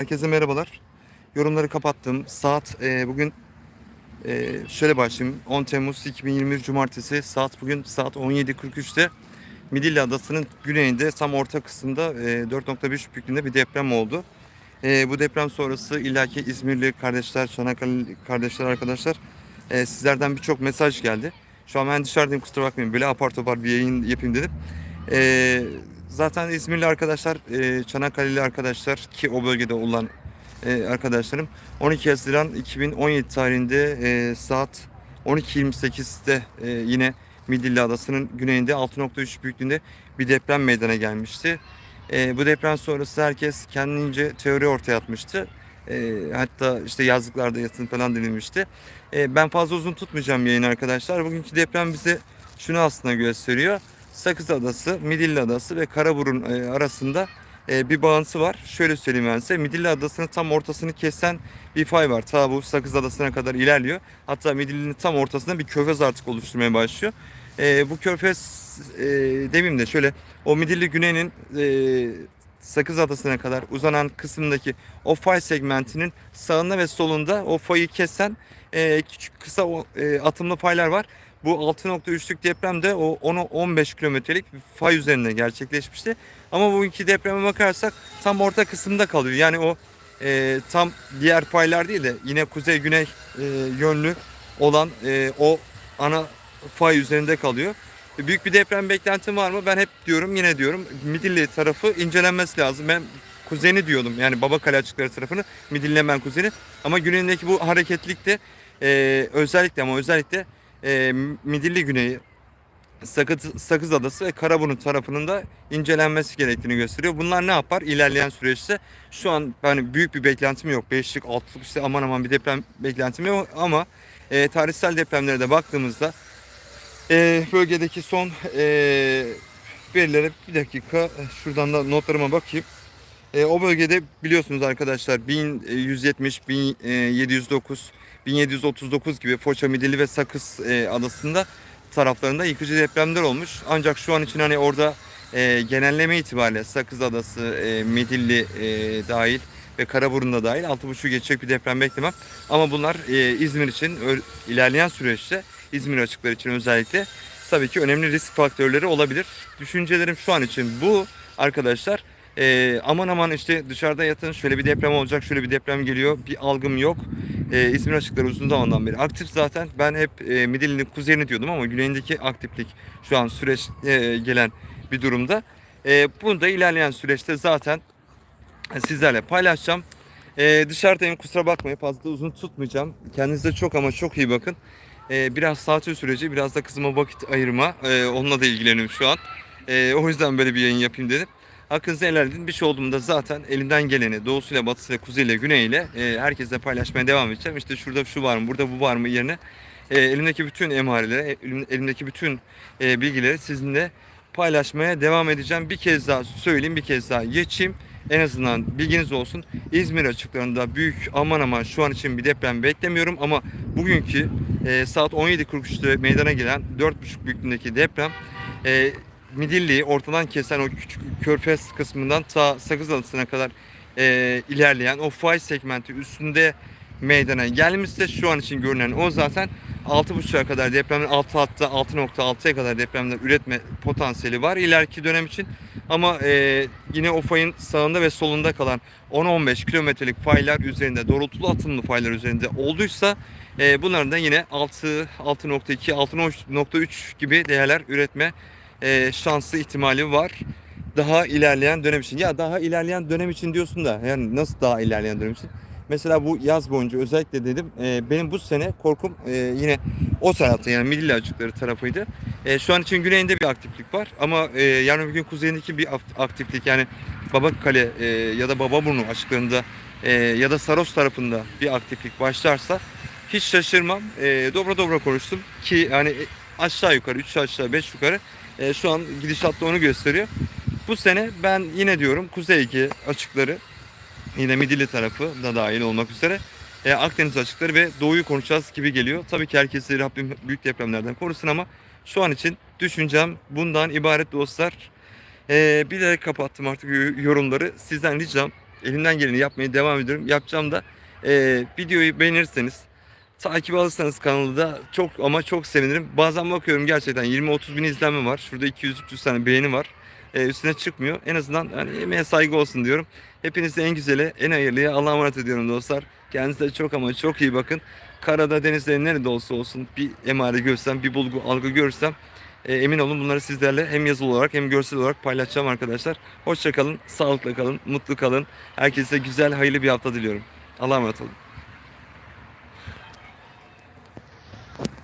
Herkese merhabalar. Yorumları kapattım. Saat e, bugün e, şöyle başlayayım. 10 Temmuz 2021 Cumartesi saat bugün saat 17.43'te Midilli Adası'nın güneyinde tam orta kısımda e, 4.5 büyüklüğünde bir deprem oldu. E, bu deprem sonrası illaki İzmirli kardeşler, Çanakkale kardeşler, arkadaşlar e, sizlerden birçok mesaj geldi. Şu an ben dışarıdayım kusura bakmayın. Böyle apar topar bir yayın yapayım dedim. E, zaten İzmirli arkadaşlar, e, Çanakkale'li arkadaşlar ki o bölgede olan e, arkadaşlarım 12 Haziran 2017 tarihinde e, saat 12.28'de e, yine Midilli Adası'nın güneyinde 6.3 büyüklüğünde bir deprem meydana gelmişti. E, bu deprem sonrası herkes kendince teori ortaya atmıştı. E, hatta işte yazlıklarda yatın falan denilmişti. E, ben fazla uzun tutmayacağım yayın arkadaşlar. Bugünkü deprem bize şunu aslında gösteriyor. Sakız Adası, Midilli Adası ve Karaburun e, arasında e, bir bağıntısı var. Şöyle söyleyeyim ben size. Midilli Adası'nın tam ortasını kesen bir fay var. Ta bu Sakız Adası'na kadar ilerliyor. Hatta Midilli'nin tam ortasında bir körfez artık oluşturmaya başlıyor. E, bu körfez e, demeyeyim de şöyle o Midilli Güney'in Sakız Adası'na kadar uzanan kısımdaki o fay segmentinin sağında ve solunda o fayı kesen küçük kısa atımlı faylar var. Bu 6.3'lük deprem de o 10-15 kilometrelik bir fay üzerinde gerçekleşmişti. Ama bugünkü depreme bakarsak tam orta kısımda kalıyor. Yani o e, tam diğer faylar değil de yine kuzey-güney e, yönlü olan e, o ana fay üzerinde kalıyor. Büyük bir deprem beklentim var mı? Ben hep diyorum yine diyorum Midilli tarafı incelenmesi lazım. Ben kuzeni diyordum yani Babakale açıkları tarafını Midilli hemen kuzeni. Ama güneyindeki bu hareketlilik de e, özellikle ama özellikle e, Midilli Güneyi, Sakız, Sakız Adası ve Karaburun tarafının da incelenmesi gerektiğini gösteriyor. Bunlar ne yapar ilerleyen süreçte? Şu an yani büyük bir beklentim yok. Beşlik, altılık işte aman aman bir deprem beklentim yok ama e, tarihsel depremlere de baktığımızda e, bölgedeki son e, verilere bir dakika şuradan da notlarıma bakayım. E, o bölgede biliyorsunuz arkadaşlar 1170, 1709, 1739 gibi Foça, Midilli ve Sakız e, adasında taraflarında yıkıcı depremler olmuş. Ancak şu an için hani orada e, genelleme itibariyle Sakız Adası, e, Midilli e, dahil ve Karaburun'da dahil 6.5'u geçecek bir deprem beklemem. Ama bunlar e, İzmir için ilerleyen süreçte İzmir açıkları için özellikle tabii ki önemli risk faktörleri olabilir. Düşüncelerim şu an için bu arkadaşlar. E, aman aman işte dışarıda yatın şöyle bir deprem olacak şöyle bir deprem geliyor bir algım yok. E, İzmir açıkları uzun zamandan beri aktif zaten. Ben hep e, Midilli'nin kuzeyini diyordum ama güneyindeki aktiflik şu an süreç e, gelen bir durumda. E, bunu da ilerleyen süreçte zaten sizlerle paylaşacağım. E, dışarıdayım kusura bakmayın fazla uzun tutmayacağım. Kendinize çok ama çok iyi bakın. E, biraz tatil süreci biraz da kızıma vakit ayırma e, onunla da ilgileniyorum şu an. E, o yüzden böyle bir yayın yapayım dedim. Hakkınızı helal edin. Bir şey olduğumda zaten elimden geleni doğusuyla, batısıyla, kuzeyle, güneyle e, herkesle paylaşmaya devam edeceğim. İşte şurada şu var mı, burada bu var mı yerine e, elimdeki bütün emareleri, elim- elimdeki bütün e, bilgileri sizinle paylaşmaya devam edeceğim. Bir kez daha söyleyeyim, bir kez daha geçeyim. En azından bilginiz olsun. İzmir açıklarında büyük aman aman şu an için bir deprem beklemiyorum ama bugünkü e, saat 17.43'te meydana gelen 4.5 büyüklüğündeki deprem e, Midilli'yi ortadan kesen o küçük körfez kısmından ta Sakız Adası'na kadar e, ilerleyen o fay segmenti üstünde meydana gelmişse şu an için görünen o zaten 6.5'a kadar depremin 6 hatta 6.6'ya kadar depremler üretme potansiyeli var ileriki dönem için. Ama e, yine o fayın sağında ve solunda kalan 10-15 kilometrelik faylar üzerinde doğrultulu atımlı faylar üzerinde olduysa e, bunların da yine 6, 6.2, 6.3 gibi değerler üretme e, şanslı ihtimali var. Daha ilerleyen dönem için. Ya daha ilerleyen dönem için diyorsun da yani nasıl daha ilerleyen dönem için? Mesela bu yaz boyunca özellikle dedim e, benim bu sene korkum e, yine o tarafta yani Midilli açıkları tarafıydı. E, şu an için güneyinde bir aktiflik var ama e, yarın bir gün kuzeyindeki bir akt- aktiflik yani Babakale e, ya da Bababurnu açıklarında e, ya da Saros tarafında bir aktiflik başlarsa hiç şaşırmam. E, dobra dobra konuştum ki yani aşağı yukarı 3 aşağı 5 yukarı e, şu an gidişatta onu gösteriyor. Bu sene ben yine diyorum Kuzey Ege açıkları yine Midilli tarafı da dahil olmak üzere e, Akdeniz açıkları ve Doğu'yu konuşacağız gibi geliyor. Tabii ki herkesi Rabbim büyük depremlerden korusun ama şu an için düşüncem bundan ibaret dostlar. E, bilerek kapattım artık yorumları. Sizden ricam Elimden geleni yapmaya devam ediyorum. Yapacağım da e, videoyu beğenirseniz takip alırsanız kanalı da çok ama çok sevinirim. Bazen bakıyorum gerçekten 20-30 bin izlenme var. Şurada 200-300 tane beğeni var. E, üstüne çıkmıyor. En azından hani emeğe saygı olsun diyorum. Hepinize en güzeli, en hayırlıya Allah'a emanet ediyorum dostlar. Kendinize çok ama çok iyi bakın. Karada, denizde nerede olsa olsun bir emare görsem, bir bulgu, algı görsem e, emin olun bunları sizlerle hem yazılı olarak hem görsel olarak paylaşacağım arkadaşlar. Hoşça kalın, sağlıkla kalın, mutlu kalın. Herkese güzel, hayırlı bir hafta diliyorum. Allah'a emanet olun.